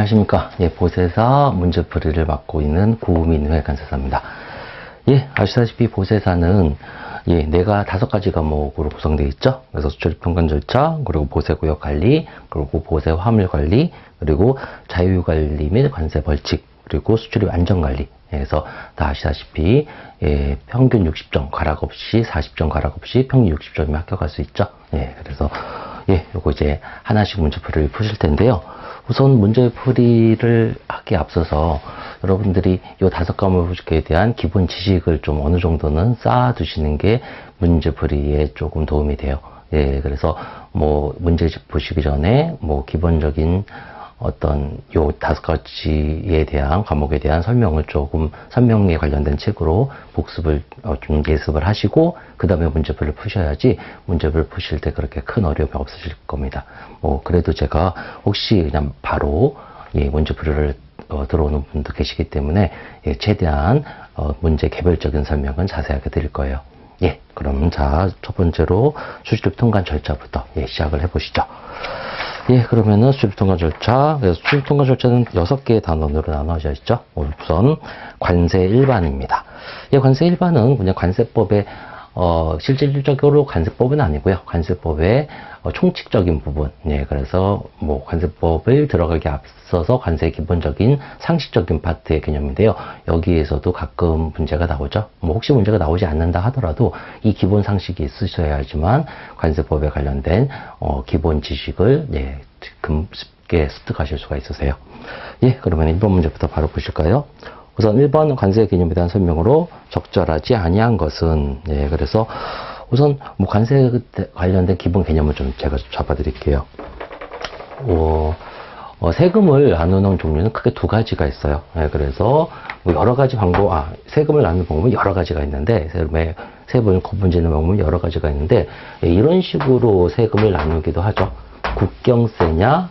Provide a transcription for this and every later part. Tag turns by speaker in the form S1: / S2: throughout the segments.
S1: 안녕하십니까. 예, 보세사 문제풀이를 맡고 있는 구민회 간사사입니다. 예, 아시다시피 보세사는 예, 내가 다섯 가지 과목으로 구성되어 있죠. 그래서 수출입 통관 절차, 그리고 보세 구역 관리, 그리고 보세 화물 관리, 그리고 자유 관리 및 관세 벌칙, 그리고 수출입 안전 관리. 그래서 다 아시다시피 예, 평균 60점 가락 없이 40점 가락 없이 평균 60점이 합격할 수 있죠. 예, 그래서 예, 요거 이제 하나씩 문제풀이를 푸실 텐데요. 우선 문제풀이를 하기 앞서서 여러분들이 요 다섯 과목에 대한 기본 지식을 좀 어느 정도는 쌓아두시는 게 문제풀이에 조금 도움이 돼요. 예, 그래서 뭐 문제 보시기 전에 뭐 기본적인 어떤 요 다섯 가지에 대한 과목에 대한 설명을 조금 설명에 관련된 책으로 복습을 어, 좀 예습을 하시고 그 다음에 문제풀을 푸셔야지 문제풀 푸실 때 그렇게 큰 어려움이 없으실 겁니다. 뭐 그래도 제가 혹시 그냥 바로 예, 문제풀이를 어, 들어오는 분도 계시기 때문에 예, 최대한 어, 문제 개별적인 설명은 자세하게 드릴 거예요. 예, 그럼 자 첫 번째로 수시립 통관 절차부터 예, 시작을 해보시죠. 예, 그러면은 수입 통관 절차. 그래서 수입 통관 절차는 여섯 개의 단원으로 나눠져 있죠. 우선 관세 일반입니다. 예, 관세 일반은 그냥 관세법의 어, 실질적으로 관세법은 아니고요. 관세법의 어, 총칙적인 부분. 예, 그래서 뭐 관세법을 들어가기 앞서서 관세의 기본적인 상식적인 파트의 개념인데요. 여기에서도 가끔 문제가 나오죠. 뭐 혹시 문제가 나오지 않는다 하더라도 이 기본 상식이 있으셔야지만 관세법에 관련된 어, 기본 지식을 예, 금 쉽게 습득하실 수가 있으세요. 예, 그러면 1번 문제부터 바로 보실까요? 우선 1번 관세 개념에 대한 설명으로 적절하지 아니한 것은 예, 그래서 우선 뭐 관세 관련된 기본 개념을 좀 제가 잡아 드릴게요. 어, 어, 세금을 나누는 종류는 크게 두 가지가 있어요. 예, 그래서 뭐 여러 가지 방법, 아, 세금을 나누는 방법은 여러 가지가 있는데, 세금의, 세금을 구분짓는 방법은 여러 가지가 있는데, 예, 이런 식으로 세금을 나누기도 하죠. 국경세냐,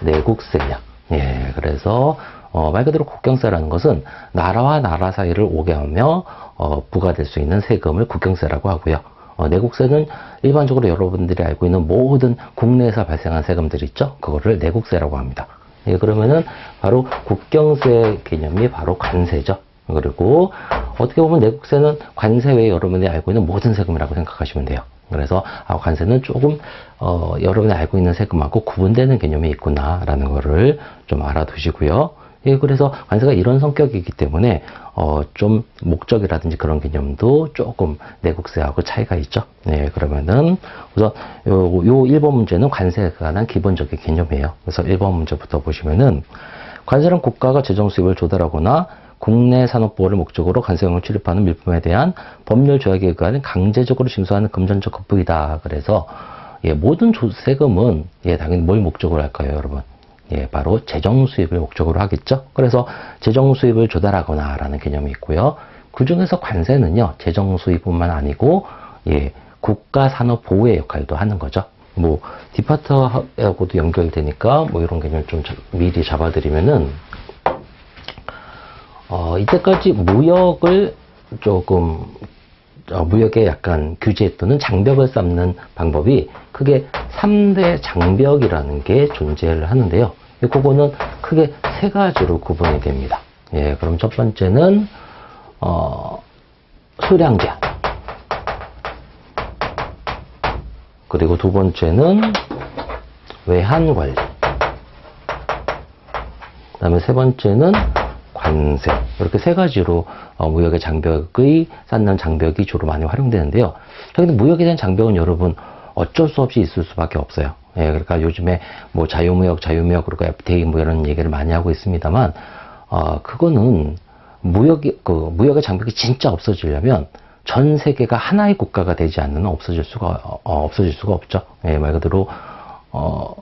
S1: 내국세냐. 예, 그래서, 어, 말 그대로 국경세라는 것은 나라와 나라 사이를 오게 하며, 어, 부과될 수 있는 세금을 국경세라고 하고요. 어, 내국세는 일반적으로 여러분들이 알고 있는 모든 국내에서 발생한 세금들 있죠? 그거를 내국세라고 합니다. 예, 그러면은 바로 국경세 개념이 바로 관세죠. 그리고 어떻게 보면 내국세는 관세 외에 여러분들이 알고 있는 모든 세금이라고 생각하시면 돼요. 그래서 아, 관세는 조금 어, 여러분이 알고 있는 세금하고 구분되는 개념이 있구나라는 거를 좀 알아두시고요. 예, 그래서 관세가 이런 성격이기 때문에 어, 좀 목적이라든지 그런 개념도 조금 내국세하고 차이가 있죠. 네, 그러면은 우선 요, 요 1번 문제는 관세에 관한 기본적인 개념이에요. 그래서 1번 문제부터 보시면은 관세는 국가가 재정 수입을 조달하거나 국내 산업 보호를 목적으로 관세형을 출입하는 밀품에 대한 법률 조약에 의한 강제적으로 징수하는 금전적 급부이다. 그래서 예, 모든 조- 세금은 예, 당연히 뭘 목적으로 할까요, 여러분? 예, 바로 재정 수입을 목적으로 하겠죠. 그래서 재정 수입을 조달하거나 라는 개념이 있고요. 그 중에서 관세는요, 재정 수입뿐만 아니고, 예, 국가 산업 보호의 역할도 하는 거죠. 뭐, 디파트하고도 연결되니까, 뭐, 이런 개념을 좀 자- 미리 잡아드리면은, 어, 이때까지 무역을 조금 어, 무역에 약간 규제 또는 장벽을 쌓는 방법이 크게 3대 장벽이라는 게 존재를 하는데요. 이 그거는 크게 세 가지로 구분이 됩니다. 예, 그럼 첫 번째는 어, 수량 제한. 그리고 두 번째는 외환 관리. 그다음에 세 번째는 관세 이렇게 세 가지로 어, 무역의 장벽의 쌓는 장벽이 주로 많이 활용되는데요. 근데 무역에 대한 장벽은 여러분 어쩔 수 없이 있을 수밖에 없어요. 예, 그러니까 요즘에 뭐 자유무역, 자유무역 그리고 FTA 뭐 이런 얘기를 많이 하고 있습니다만 어, 그거는 무역이 그 무역의 장벽이 진짜 없어지려면 전 세계가 하나의 국가가 되지 않는 한 없어질 수가 어, 없어질 수가 없죠. 예, 말 그대로 어,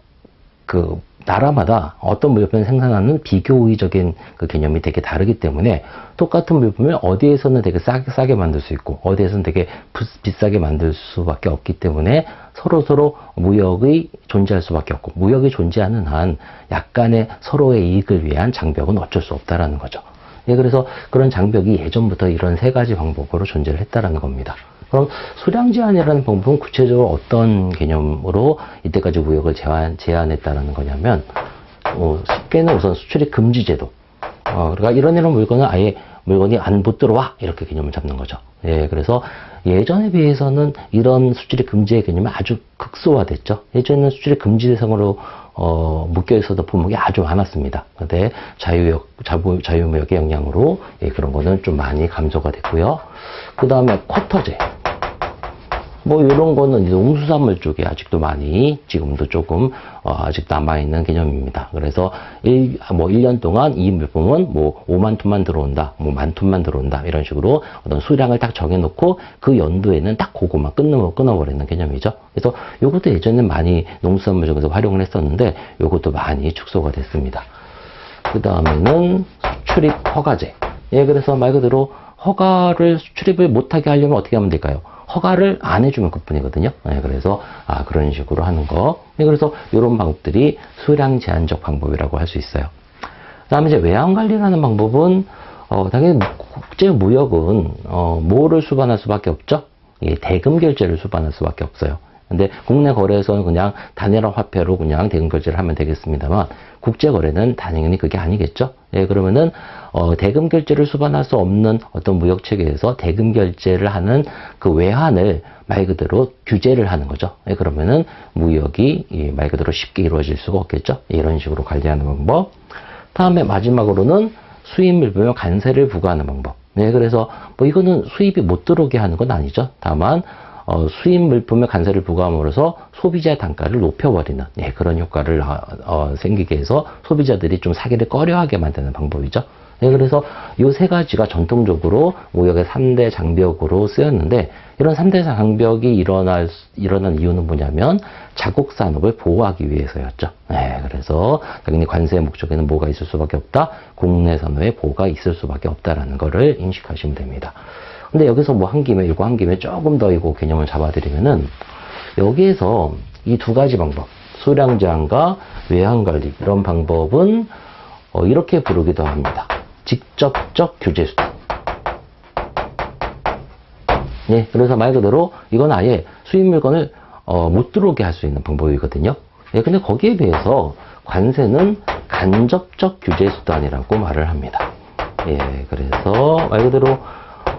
S1: 그 나라마다 어떤 물품을 생산하는 비교의적인 그 개념이 되게 다르기 때문에 똑같은 물품을 어디에서는 되게 싸게, 싸게 만들 수 있고 어디에서는 되게 부- 비싸게 만들 수밖에 없기 때문에 서로 서로 무역의 존재할 수밖에 없고 무역이 존재하는 한 약간의 서로의 이익을 위한 장벽은 어쩔 수 없다라는 거죠. 예, 그래서 그런 장벽이 예전부터 이런 세 가지 방법으로 존재를 했다라는 겁니다. 그럼 수량 제한이라는 방법은 구체적으로 어떤 개념으로 이때까지 무역을 제한, 제한했다는 거냐면 어, 쉽게는 우선 수출입 금지 제도. 어, 그러니까 이런 이런 물건은 아예 물건이 안 못 들어와 이렇게 개념을 잡는 거죠. 예, 그래서 예전에 비해서는 이런 수출입 금지의 개념이 아주 극소화됐죠. 예전에는 수출입 금지 대상으로 어, 묶여 있어도 품목이 아주 많았습니다. 근데 자유역, 자부, 자유무역의 영향으로 예, 그런 거는 좀 많이 감소가 됐고요. 그 다음에 쿼터제. 뭐 이런 거는 이제 농수산물 쪽에 아직도 많이 지금도 조금 어, 아직 남아있는 개념입니다. 그래서 일, 뭐 1년 동안 이 물품은 뭐 5만 톤만 들어온다, 뭐 만 톤만 들어온다 이런 식으로 어떤 수량을 딱 정해놓고 그 연도에는 딱 그거만 끊어, 끊어버리는 개념이죠. 그래서 요것도 예전에 많이 농수산물 쪽에서 활용을 했었는데 요것도 많이 축소가 됐습니다. 그 다음에는 수출입 허가제. 예, 그래서 말 그대로 허가를 수출입을 못하게 하려면 어떻게 하면 될까요? 허가를 안 해주면 그뿐이거든요. 예, 그래서 아 그런 식으로 하는 거. 예, 그래서 이런 방법들이 수량 제한적 방법이라고 할 수 있어요. 그다음에 이제 외환 관리라는 방법은 어, 당연히 국제 무역은 어, 뭐를 수반할 수밖에 없죠. 예, 대금 결제를 수반할 수밖에 없어요. 근데 국내 거래에서는 그냥 단일화 화폐로 그냥 대금 결제를 하면 되겠습니다만 국제 거래는 당연히 그게 아니겠죠. 예, 그러면은 어, 대금 결제를 수반할 수 없는 어떤 무역 체계에서 대금 결제를 하는 그 외환을 말 그대로 규제를 하는 거죠. 예, 그러면은 무역이 예, 말 그대로 쉽게 이루어질 수가 없겠죠. 이런 식으로 관리하는 방법. 다음에 마지막으로는 수입 물품에 관세를 부과하는 방법. 네, 그래서 뭐 이거는 수입이 못 들어오게 하는 건 아니죠. 다만 어, 수입 물품에 관세를 부과함으로써 소비자의 단가를 높여버리는 네, 그런 효과를 어, 어, 생기게 해서 소비자들이 좀 사기를 꺼려하게 만드는 방법이죠. 네, 그래서 이 세 가지가 전통적으로 무역의 3대 장벽으로 쓰였는데 이런 3대 장벽이 일어날, 수- 일어난 이유는 뭐냐면 자국 산업을 보호하기 위해서였죠. 네, 그래서 당연히 관세의 목적에는 뭐가 있을 수밖에 없다? 국내 산업의 보호가 있을 수밖에 없다라는 거를 인식하시면 됩니다. 근데 여기서 뭐 한 김에 이거 한 김에 조금 더 이거 개념을 잡아드리면은 여기에서 이 두 가지 방법 수량 제한과 외환 관리 이런 방법은 어, 이렇게 부르기도 합니다. 직접적 규제 수단. 네, 그래서 말 그대로 이건 아예 수입 물건을 어, 못 들어오게 할 수 있는 방법이거든요. 예, 근데 거기에 비해서 관세는 간접적 규제 수단이라고 말을 합니다. 예, 그래서 말 그대로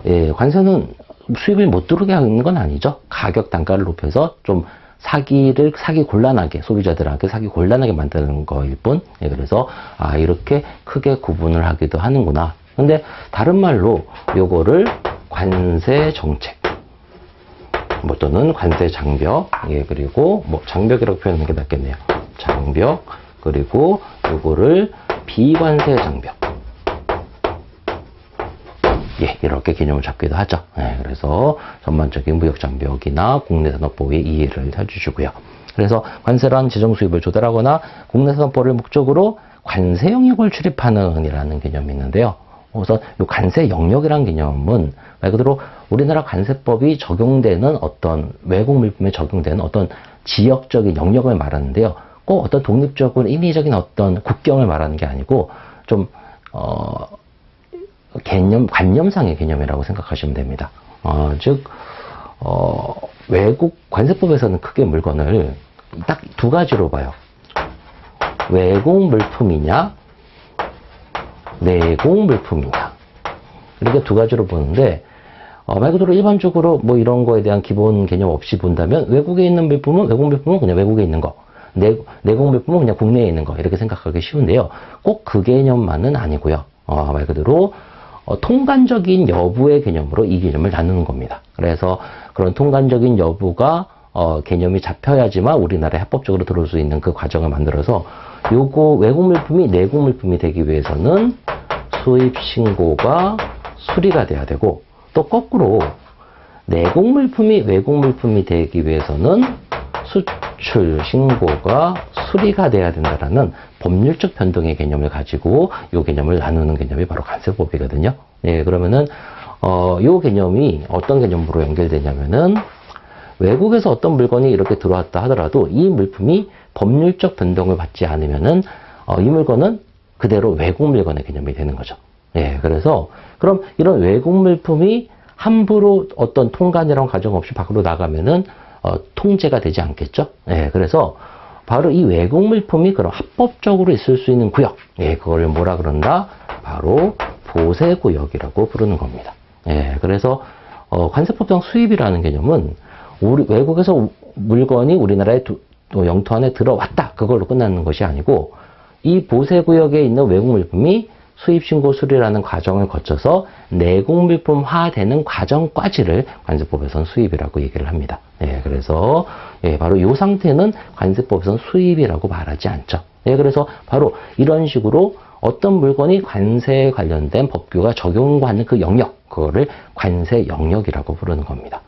S1: 예, 관세는 수입을 못 들어오게 하는 건 아니죠. 가격 단가를 높여서 좀 사기를 사기 곤란하게 소비자들한테 사기 곤란하게 만드는 거일 뿐. 예, 그래서 아 이렇게 크게 구분을 하기도 하는구나. 근데 다른 말로 요거를 관세 정책 뭐 또는 관세 장벽 예 그리고 뭐 장벽이라고 표현하는 게 낫겠네요. 장벽 그리고 요거를 비관세 장벽 예, 이렇게 개념을 잡기도 하죠. 예, 그래서 전반적인 무역 장벽이나 국내 산업 보호에 이해를 해주시고요. 그래서 관세란 재정 수입을 조달하거나 국내 산업보를 목적으로 관세 영역을 출입하는이라는 개념이 있는데요. 우선 이 관세 영역이라는 개념은 말 그대로 우리나라 관세법이 적용되는 어떤 외국 물품에 적용되는 어떤 지역적인 영역을 말하는데요. 꼭 어떤 독립적인 인위적인 어떤 국경을 말하는 게 아니고 좀 어, 개념, 관념상의 개념이라고 생각하시면 됩니다. 어, 즉, 어, 외국 관세법에서는 크게 물건을 딱 두 가지로 봐요. 외국 물품이냐, 내공 물품이냐. 이렇게 두 가지로 보는데, 어, 말 그대로 일반적으로 뭐 이런 거에 대한 기본 개념 없이 본다면 외국에 있는 물품은 외국 물품은 그냥 외국에 있는 거. 내, 내공 물품은 그냥 국내에 있는 거. 이렇게 생각하기 쉬운데요. 꼭 그 개념만은 아니고요. 어, 말 그대로 어, 통관적인 여부의 개념으로 이 개념을 나누는 겁니다. 그래서 그런 통관적인 여부가 어, 개념이 잡혀야지만 우리나라에 합법적으로 들어올 수 있는 그 과정을 만들어서 요거 외국 물품이 내국 물품이 되기 위해서는 수입 신고가 수리가 돼야 되고 또 거꾸로 내국 물품이 외국 물품이 되기 위해서는 수 출 신고가 수리가 돼야 된다라는 법률적 변동의 개념을 가지고 이 개념을 나누는 개념이 바로 관세법이거든요. 예, 그러면은 어, 이 개념이 어떤 개념으로 연결되냐면은 외국에서 어떤 물건이 이렇게 들어왔다 하더라도 이 물품이 법률적 변동을 받지 않으면은 어, 이 물건은 그대로 외국 물건의 개념이 되는 거죠. 예, 그래서 그럼 이런 외국 물품이 함부로 어떤 통관이랑 과정 없이 밖으로 나가면은 어, 통제가 되지 않겠죠. 예, 그래서 바로 이 외국 물품이 그럼 합법적으로 있을 수 있는 구역. 예, 그걸 뭐라 그런다? 바로 보세 구역이라고 부르는 겁니다. 예, 그래서 어, 관세법상 수입이라는 개념은 우리 외국에서 우- 물건이 우리나라의 두- 또 영토 안에 들어왔다. 그걸로 끝나는 것이 아니고 이 보세 구역에 있는 외국 물품이 수입 신고 수리라는 과정을 거쳐서 내국 물품화되는 과정까지를 관세법에서는 수입이라고 얘기를 합니다. 예, 그래서 예, 바로 이 상태는 관세법에서는 수입이라고 말하지 않죠. 예, 그래서 바로 이런 식으로 어떤 물건이 관세에 관련된 법규가 적용받는 그 영역, 그거를 관세 영역이라고 부르는 겁니다.